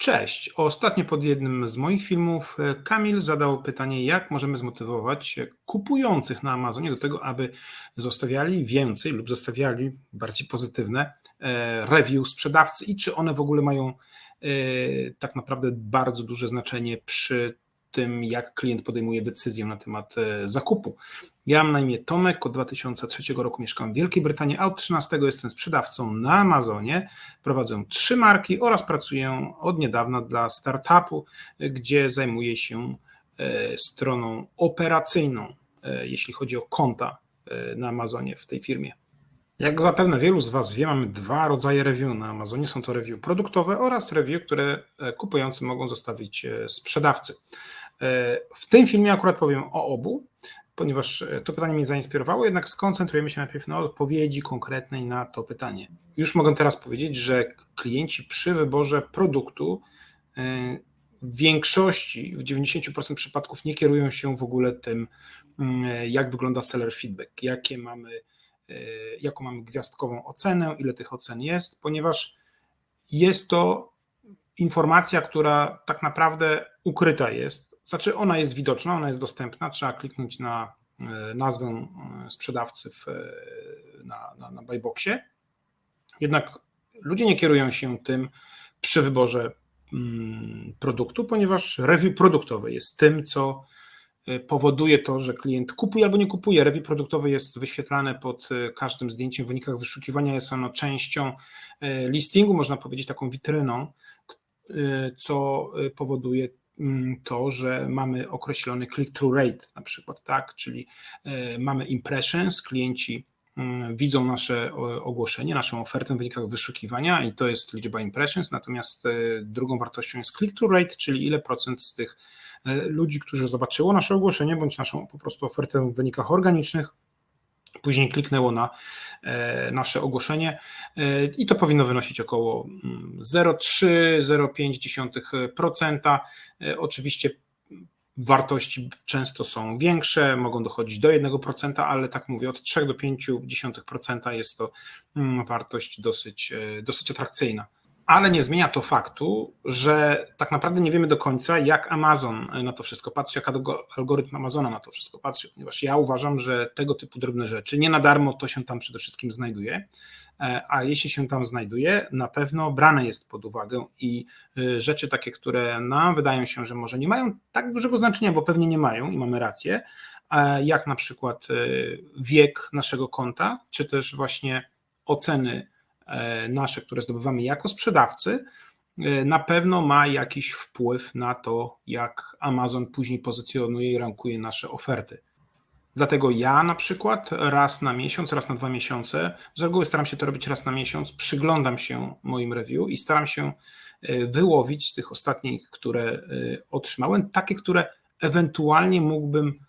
Cześć. Ostatnio pod jednym z moich filmów e, Kamil zadał pytanie, jak możemy zmotywować kupujących na Amazonie do tego, aby zostawiali więcej lub zostawiali bardziej pozytywne e, review sprzedawcy i czy one w ogóle mają e, tak naprawdę bardzo duże znaczenie przy tym, jak klient podejmuje decyzję na temat zakupu. Ja mam na imię Tomek, od 2003 roku mieszkam w Wielkiej Brytanii, a od 13 jestem sprzedawcą na Amazonie. Prowadzę trzy marki oraz pracuję od niedawna dla startupu, gdzie zajmuję się e, stroną operacyjną, e, jeśli chodzi o konta e, na Amazonie w tej firmie. Jak zapewne wielu z Was wie, mamy dwa rodzaje review na Amazonie. Są to review produktowe oraz review, które kupujący mogą zostawić sprzedawcy. W tym filmie akurat powiem o obu, ponieważ e, to pytanie mnie zainspirowało, jednak skoncentrujemy się najpierw na odpowiedzi konkretnej na to pytanie. Już mogę teraz powiedzieć, że klienci przy wyborze produktu e, w większości, w 90% przypadków nie kierują się w ogóle tym, mm, jak wygląda seller feedback, jakie mamy, e, jaką mamy gwiazdkową ocenę, ile tych ocen jest, ponieważ jest to informacja, która tak naprawdę ukryta jest znaczy, ona jest widoczna, ona jest dostępna. Trzeba kliknąć na e, nazwę e, sprzedawcy w, e, na, na, na Buyboxie. Jednak ludzie nie kierują się tym przy wyborze mm, produktu, ponieważ review produktowy jest tym, co powoduje to, że klient kupuje albo nie kupuje. Review produktowy jest wyświetlane pod każdym zdjęciem w wynikach wyszukiwania. Jest ono częścią listingu, można powiedzieć, taką witryną, co powoduje to, że mamy określony click-through rate na przykład, tak, czyli e, mamy impressions, klienci mm, widzą nasze ogłoszenie, naszą ofertę w wynikach wyszukiwania i to jest liczba impressions, natomiast e, drugą wartością jest click-through rate, czyli ile procent z tych e, ludzi, którzy zobaczyło nasze ogłoszenie bądź naszą po prostu ofertę w wynikach organicznych, Później kliknęło na e, nasze ogłoszenie e, i to powinno wynosić około 0,3-0,5%. Mm, e, oczywiście wartości często są większe, mogą dochodzić do 1%, ale tak mówię, od 3 do 5% jest to mm, wartość dosyć, dosyć atrakcyjna ale nie zmienia to faktu, że tak naprawdę nie wiemy do końca, jak Amazon na to wszystko patrzy, jak algorytm Amazona na to wszystko patrzy, ponieważ ja uważam, że tego typu drobne rzeczy, nie na darmo to się tam przede wszystkim znajduje, e, a jeśli się tam znajduje, na pewno brane jest pod uwagę i e, rzeczy takie, które nam wydają się, że może nie mają tak dużego znaczenia, bo pewnie nie mają i mamy rację, e, jak na przykład wiek naszego konta, czy też właśnie oceny E, nasze, które zdobywamy jako sprzedawcy, e, na pewno ma jakiś wpływ na to, jak Amazon później pozycjonuje i rankuje nasze oferty. Dlatego ja na przykład raz na miesiąc, raz na dwa miesiące, z reguły staram się to robić raz na miesiąc, przyglądam się moim review i staram się e, wyłowić z tych ostatnich, które otrzymałem, takie, które ewentualnie mógłbym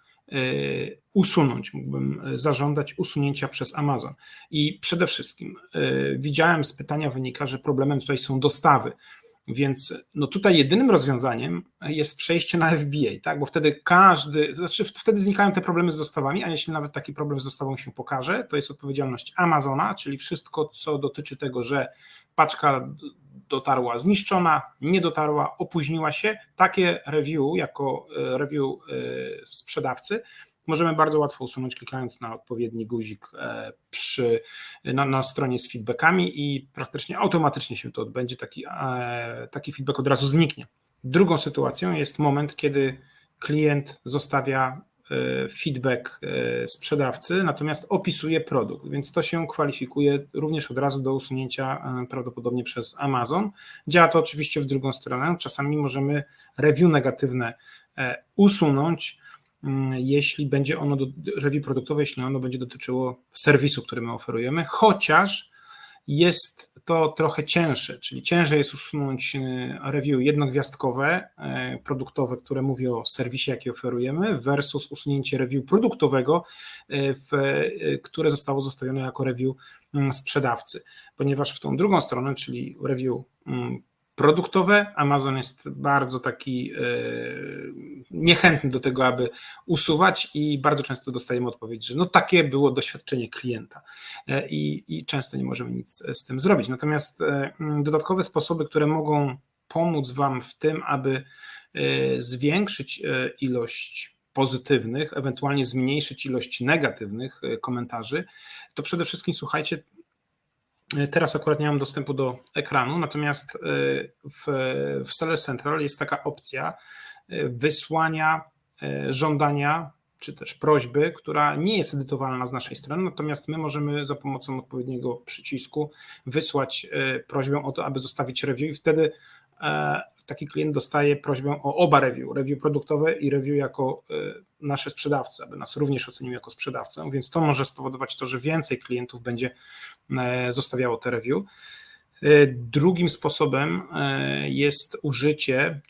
usunąć, mógłbym e, zażądać usunięcia przez Amazon. I przede wszystkim e, widziałem z pytania wynika, że problemem tutaj są dostawy. Więc no tutaj jedynym rozwiązaniem jest przejście na FBA, tak? bo wtedy każdy, znaczy wtedy znikają te problemy z dostawami, a jeśli nawet taki problem z dostawą się pokaże, to jest odpowiedzialność Amazona, czyli wszystko, co dotyczy tego, że paczka dotarła zniszczona, nie dotarła, opóźniła się. Takie review jako e, review sprzedawcy możemy bardzo łatwo usunąć klikając na odpowiedni guzik e, przy, na, na stronie z feedbackami i praktycznie automatycznie się to odbędzie, taki, e, taki feedback od razu zniknie. Drugą sytuacją jest moment, kiedy klient zostawia e, feedback sprzedawcy, natomiast opisuje produkt, więc to się kwalifikuje również od razu do usunięcia prawdopodobnie przez Amazon. Działa to oczywiście w drugą stronę. Czasami możemy review negatywne usunąć, jeśli będzie ono, do, review produktowe, jeśli ono będzie dotyczyło serwisu, który my oferujemy, chociaż jest to trochę cięższe, czyli ciężej jest usunąć e, review jednogwiazdkowe, e, produktowe, które mówi o serwisie, jaki oferujemy, versus usunięcie review produktowego, e, które zostało zostawione jako review mm, sprzedawcy, ponieważ w tą drugą stronę, czyli review mm, produktowe. Amazon jest bardzo taki e, niechętny do tego, aby usuwać i bardzo często dostajemy odpowiedź, że no takie było doświadczenie klienta e, i, i często nie możemy nic z tym zrobić. Natomiast e, dodatkowe sposoby, które mogą pomóc Wam w tym, aby zwiększyć ilość pozytywnych, ewentualnie zmniejszyć ilość negatywnych komentarzy, to przede wszystkim słuchajcie, Teraz akurat nie mam dostępu do ekranu, natomiast w, w Seller Central jest taka opcja wysłania żądania czy też prośby, która nie jest edytowalna z naszej strony, natomiast my możemy za pomocą odpowiedniego przycisku wysłać e, prośbę o to, aby zostawić review i wtedy e, taki klient dostaje prośbę o oba review, review produktowe i review jako e, nasze sprzedawcy, aby nas również ocenił jako sprzedawcę, więc to może spowodować to, że więcej klientów będzie zostawiało te review. Drugim sposobem jest użycie,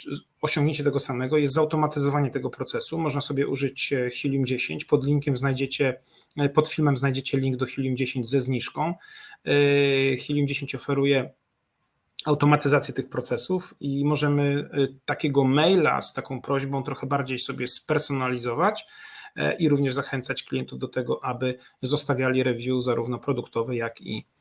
osiągnięcie tego samego jest zautomatyzowanie tego procesu. Można sobie użyć e, Helium 10. Pod linkiem znajdziecie, e, pod filmem znajdziecie link do Helium 10 ze zniżką. E, Helium 10 oferuje automatyzację tych procesów i możemy takiego maila z taką prośbą trochę bardziej sobie spersonalizować i również zachęcać klientów do tego, aby zostawiali review zarówno produktowe, jak i E,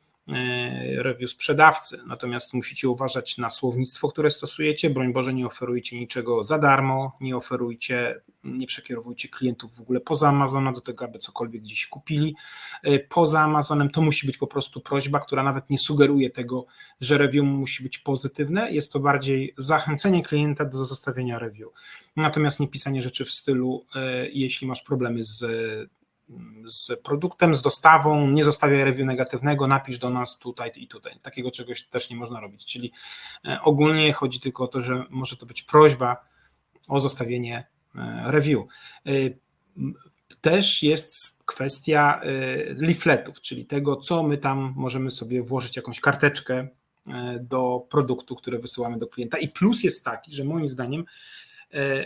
review sprzedawcy. Natomiast musicie uważać na słownictwo, które stosujecie. Broń Boże, nie oferujcie niczego za darmo, nie oferujcie, nie przekierowujcie klientów w ogóle poza Amazona do tego, aby cokolwiek gdzieś kupili. E, poza Amazonem to musi być po prostu prośba, która nawet nie sugeruje tego, że review musi być pozytywne. Jest to bardziej zachęcenie klienta do zostawienia review. Natomiast nie pisanie rzeczy w stylu, e, jeśli masz problemy z z produktem, z dostawą, nie zostawiaj review negatywnego, napisz do nas tutaj i tutaj. Takiego czegoś też nie można robić. Czyli e, ogólnie chodzi tylko o to, że może to być prośba o zostawienie e, review. E, też jest kwestia leafletów, czyli tego, co my tam możemy sobie włożyć jakąś karteczkę do produktu, który wysyłamy do klienta. I plus jest taki, że moim zdaniem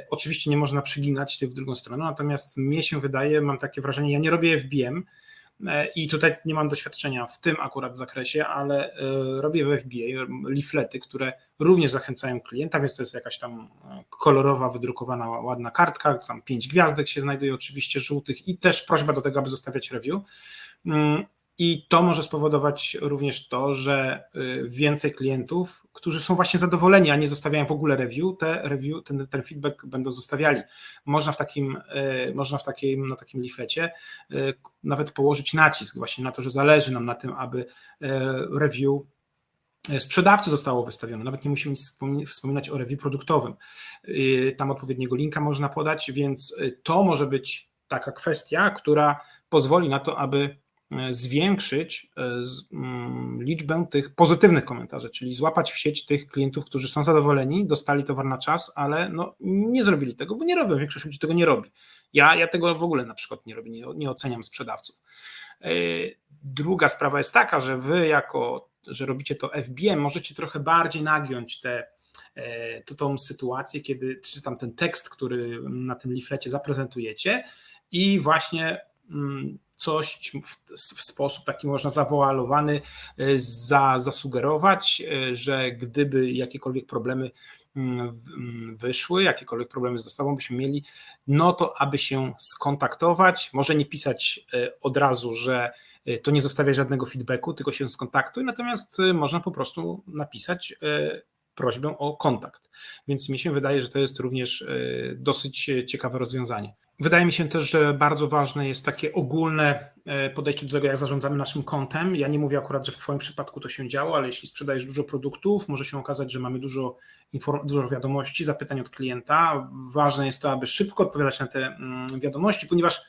oczywiście nie można przyginać w drugą stronę, natomiast mnie się wydaje, mam takie wrażenie, ja nie robię FBM e, i tutaj nie mam doświadczenia w tym akurat zakresie, ale e, robię w FBA leaflety, które również zachęcają klienta, więc to jest jakaś tam kolorowa, wydrukowana, ładna kartka, tam pięć gwiazdek się znajduje oczywiście żółtych i też prośba do tego, aby zostawiać review. I to może spowodować również to, że y, więcej klientów, którzy są właśnie zadowoleni, a nie zostawiają w ogóle review, te review, ten, ten feedback będą zostawiali. Można w takim, y, można w takim, na takim leaflecie y, nawet położyć nacisk właśnie na to, że zależy nam na tym, aby review sprzedawcy zostało wystawione. Nawet nie musimy wspominać o review produktowym. Tam odpowiedniego linka można podać, więc to może być taka kwestia, która pozwoli na to, aby zwiększyć e, mm, liczbę tych pozytywnych komentarzy, czyli złapać w sieć tych klientów, którzy są zadowoleni, dostali towar na czas, ale no, nie zrobili tego, bo nie robią, większość ludzi tego nie robi. Ja, ja tego w ogóle na przykład nie robię, nie, nie oceniam sprzedawców. E, druga sprawa jest taka, że wy jako, że robicie to FBM, możecie trochę bardziej nagiąć tę to, tą sytuację, kiedy czytam ten tekst, który na tym leaflecie zaprezentujecie i właśnie mm, coś w, sposób taki można zawoalowany e, za, zasugerować, e, że gdyby jakiekolwiek problemy mm, mm, wyszły, jakiekolwiek problemy z dostawą byśmy mieli, no to aby się skontaktować, może nie pisać e, od razu, że to nie zostawia żadnego feedbacku, tylko się skontaktuj, natomiast można po prostu napisać prośbę o kontakt. Więc mi się wydaje, że to jest również dosyć ciekawe rozwiązanie. Wydaje mi się też, że bardzo ważne jest takie ogólne e, podejście do tego, jak zarządzamy naszym kontem. Ja nie mówię akurat, że w Twoim przypadku to się działo, ale jeśli sprzedajesz dużo produktów, może się okazać, że mamy dużo, dużo wiadomości, zapytań od klienta. Ważne jest to, aby szybko odpowiadać na te mm, wiadomości, ponieważ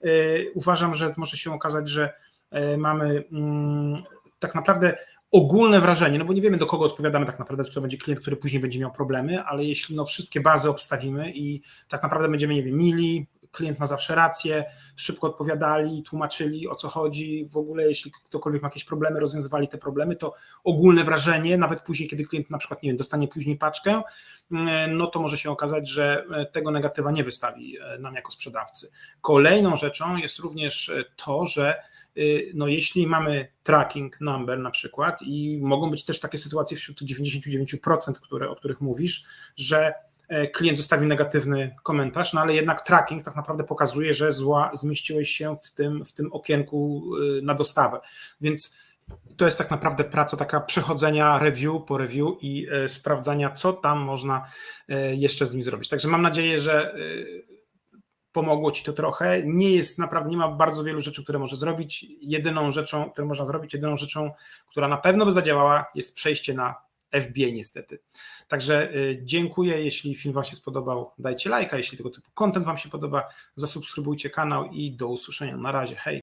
e, uważam, że może się okazać, że e, mamy mm, tak naprawdę ogólne wrażenie, no bo nie wiemy do kogo odpowiadamy tak naprawdę, czy to będzie klient, który później będzie miał problemy, ale jeśli no wszystkie bazy obstawimy i tak naprawdę będziemy, nie wiem, mili, klient ma zawsze rację, szybko odpowiadali, tłumaczyli o co chodzi, w ogóle jeśli ktokolwiek ma jakieś problemy, rozwiązywali te problemy, to ogólne wrażenie, nawet później, kiedy klient na przykład, nie wiem, dostanie później paczkę, mm, no to może się okazać, że e, tego negatywa nie wystawi e, nam jako sprzedawcy. Kolejną rzeczą jest również e, to, że no jeśli mamy tracking number na przykład i mogą być też takie sytuacje wśród 99%, które, o których mówisz, że E, klient zostawił negatywny komentarz, no ale jednak tracking tak naprawdę pokazuje, że zła, zmieściłeś się w tym, w tym okienku y, na dostawę. Więc to jest tak naprawdę praca taka przechodzenia review po review i e, sprawdzania, co tam można e, jeszcze z nim zrobić. Także mam nadzieję, że pomogło Ci to trochę. Nie jest naprawdę, nie ma bardzo wielu rzeczy, które może zrobić. Jedyną rzeczą, którą można zrobić, jedyną rzeczą, która na pewno by zadziałała, jest przejście na FBA niestety. Także dziękuję, jeśli film Wam się spodobał, dajcie lajka, jeśli tego typu content Wam się podoba, zasubskrybujcie kanał i do usłyszenia. Na razie, hej!